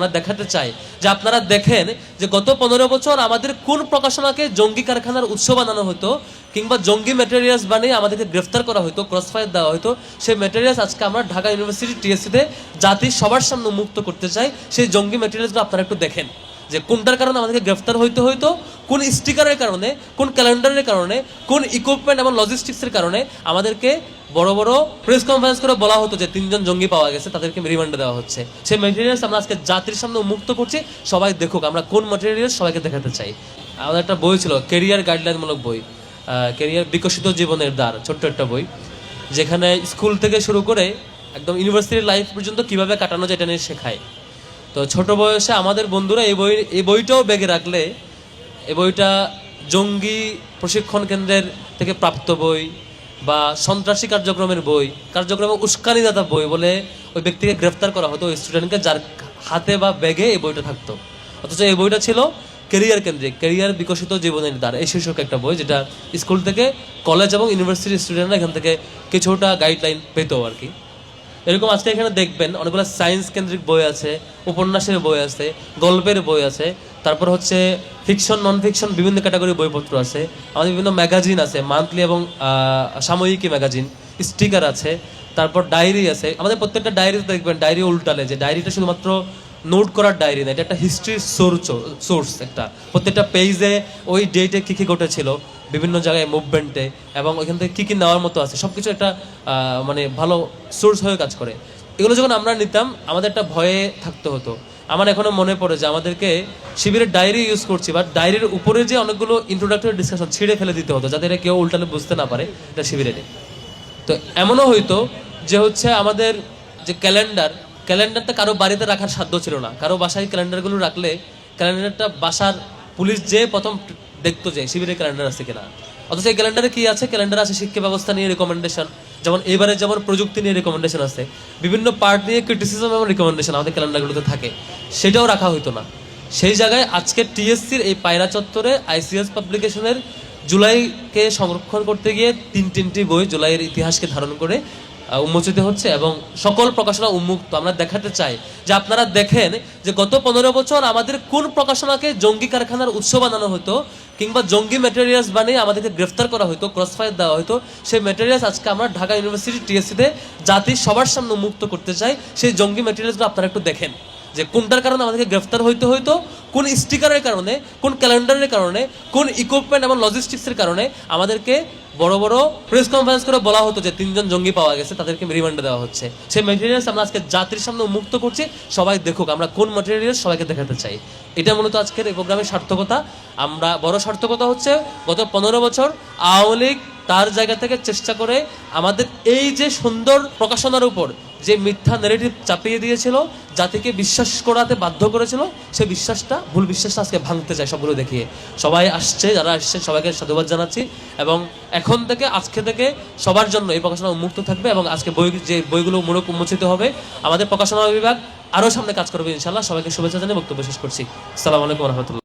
আমরা দেখাতে চাই যে আপনারা দেখেন যে গত পনেরো বছর আমাদের কোন প্রকাশনাকে জঙ্গি কারখানার উৎস বানানো হতো কিংবা জঙ্গি ম্যাটেরিয়ালস বানিয়ে আমাদেরকে গ্রেফতার করা হতো ক্রস ফায়ার দেওয়া হতো, সেই ম্যাটেরিয়ালস আজকে আমরা ঢাকা ইউনিভার্সিটি টিএসসিতে জাতি সবার সামনে মুক্ত করতে চাই। সেই জঙ্গি ম্যাটেরিয়ালসগুলো আপনারা একটু দেখেন। যে কোনটার কারণে আমাদেরকে গ্রেফতার হইতে হইতো, কোন স্টিকারের কারণে, কোন ক্যালেন্ডারের কারণে, কোন ইকুইপমেন্ট এবং লজিস্টিক্সের কারণে আমাদেরকে বড় বড় প্রেস কনফারেন্স করে বলা হতো যে তিনজন জঙ্গি পাওয়া গেছে, তাদেরকে রিমান্ডে দেওয়া হচ্ছে। সেই মেটেরিয়ালস আমরা আজকে জাতির সামনে মুক্ত করছি, সবাই দেখুক, আমরা কোন মেটেরিয়ালস সবাইকে দেখাতে চাই। আমাদের একটা বই ছিল কেরিয়ার গাইডলাইনমূলক বই কেরিয়ার বিকশিত জীবনের দ্বার, ছোট্ট একটা বই, যেখানে স্কুল থেকে শুরু করে একদম ইউনিভার্সিটির লাইফ পর্যন্ত কীভাবে কাটানো যায় এটা নিয়ে শেখায়। তো ছোট বয়সে আমাদের বন্ধুরা এই বই এই বইটাও ব্যাগে রাখলে এই বইটা জঙ্গি প্রশিক্ষণ কেন্দ্রের থেকে প্রাপ্ত বই বা সন্ত্রাসী কার্যক্রমের বই, কার্যক্রমে উস্কানিদাতা বই বলে ওই ব্যক্তিকে গ্রেফতার করা হতো, ওই স্টুডেন্টকে যার হাতে বা ব্যাগে এই বইটা থাকতো। অথচ এই বইটা ছিল কেরিয়ার কেন্দ্রিক কেরিয়ার বিকশিত জীবনের দ্বার। এই শীর্ষক একটা বই যেটা স্কুল থেকে কলেজ এবং ইউনিভার্সিটির স্টুডেন্টরা এখান থেকে কিছুটা গাইডলাইন পেতো আর কি। এরকম আজকে এখানে দেখবেন অনেকগুলো সায়েন্স কেন্দ্রিক বই আছে, উপন্যাসের বই আছে, গল্পের বই আছে, তারপর হচ্ছে ফিকশন নন ফিকশন বিভিন্ন ক্যাটাগরির বইপত্র আছে, আমাদের বিভিন্ন ম্যাগাজিন আছে মান্থলি এবং সাময়িকী ম্যাগাজিন স্টিকার আছে, তারপর ডায়েরি আছে, আমাদের প্রত্যেকটা ডায়েরিতে দেখবেন ডায়েরি উল্টালে, যে ডায়েরিটা শুধুমাত্র নোট করার ডায়েরি না এটা একটা হিস্ট্রির সোর্স সোর্স একটা। প্রত্যেকটা পেজে ওই ডেটে কী কী ঘটেছিল, বিভিন্ন জায়গায় মুভমেন্টে এবং ওইখান থেকে কী কী নেওয়ার মতো আছে সব কিছু একটা মানে ভালো সোর্স হয়ে কাজ করে। এগুলো যখন আমরা নিতাম, আমাদের একটা ভয়ে থাকতে হতো। আমার এখনও মনে পড়ে যে আমাদেরকে শিবিরের ডায়েরি ইউজ করছি বাট ডায়েরির উপরে যে অনেকগুলো ইন্ট্রোডাক্টরি ডিসকাশন ছিঁড়ে ফেলে দিতে হতো, যাতে কেউ উল্টালে বুঝতে না পারে এটা শিবিরের। তো এমনও হইতো যে হচ্ছে আমাদের যে ক্যালেন্ডার ক্যালেন্ডারটা কারও বাড়িতে রাখার সাধ্য ছিল না। কারও বাসায় ক্যালেন্ডারগুলো রাখলে ক্যালেন্ডারটা বাসার পুলিশ যে প্রথম দেখতো যে শিবিরের ক্যালেন্ডার আছে কিনা। অথচ এই ক্যালেন্ডারে কি আছে? ক্যালেন্ডার আছে শিক্ষা ব্যবস্থা নিয়ে রেকমেন্ডেশন যেমন এবারে যেমন প্রযুক্তি নিয়ে রেকমেন্ডেশন আছে, বিভিন্ন পার্ট নিয়ে ক্রিটিসিজম এবং রেকমেন্ডেশন আমাদের ক্যালেন্ডারগুলোতে থাকে। সেটাও রাখা হইতো না। সেই জায়গায় আজকে টিএসসির এই পায়রা চত্বরে আইসিএস পাবলিকেশনের জুলাইকে সংরক্ষণ করতে গিয়ে তিন তিনটি বই জুলাইয়ের ইতিহাসকে ধারণ করে উন্মোচিত হচ্ছে এবং সকল প্রকাশনা উন্মুক্ত। আমরা দেখাতে চাই যে আপনারা দেখেন যে গত পনেরো বছর আমাদের কোন প্রকাশনাকে জঙ্গি কারখানার উৎস বানানো হতো কিংবা জঙ্গি ম্যাটেরিয়ালস বানিয়ে আমাদেরকে গ্রেফতার করা হতো ক্রস ফায়ার দেওয়া হতো, সেই ম্যাটেরিয়ালস আজকে আমরা ঢাকা ইউনিভার্সিটি টিএসসিতে জাতির সবার সামনে মুক্ত করতে চাই। সেই জঙ্গি ম্যাটেরিয়ালসগুলো আপনারা একটু দেখেন। যে কোনটার কারণে আমাদেরকে গ্রেফতার হইতে হইতো, কোন স্টিকারের কারণে, কোন ক্যালেন্ডারের কারণে, কোন ইকুইপমেন্ট এবং লজিস্টিক্সের কারণে আমাদেরকে বড় বড় প্রেস কনফারেন্স করে বলা হতো যে তিনজন জঙ্গি পাওয়া গেছে, তাদেরকে রিমান্ডে দেওয়া হচ্ছে। সেই মেটেরিয়ালস আমরা আজকে জাতির সামনে মুক্ত করছি, সবাই দেখুক আমরা কোন মেটেরিয়ালস সবাইকে দেখাতে চাই। এটা মূলত আজকের এই প্রোগ্রামের সার্থকতা। আমরা বড় সার্থকতা হচ্ছে গত পনেরো বছর আওয়ামী লীগ তার জায়গা থেকে চেষ্টা করে আমাদের এই যে সুন্দর প্রকাশনার উপর যে মিথ্যা নেগেটিভ চাপিয়ে দিয়েছিল, জাতিকে বিশ্বাস করাতে বাধ্য করেছিল, সে বিশ্বাসটা, ভুল বিশ্বাসটা আজকে ভাঙতে চায় সবগুলো দেখিয়ে। সবাই আসছে, যারা আসছে, সবাইকে সাধুবাদ জানাচ্ছি এবং এখন থেকে, আজকে থেকে সবার জন্য এই প্রকাশনা উন্মুক্ত থাকবে এবং আজকে বই, যে বইগুলো মূলক উন্মোচিত হবে, আমাদের প্রকাশনা বিভাগ আরও সামনে কাজ করবে ইনশাল্লাহ সবাইকে শুভেচ্ছা জানিয়ে বক্তব্য শেষ করছি। আসসালামু আলাইকুম রহমতুল্লাহ।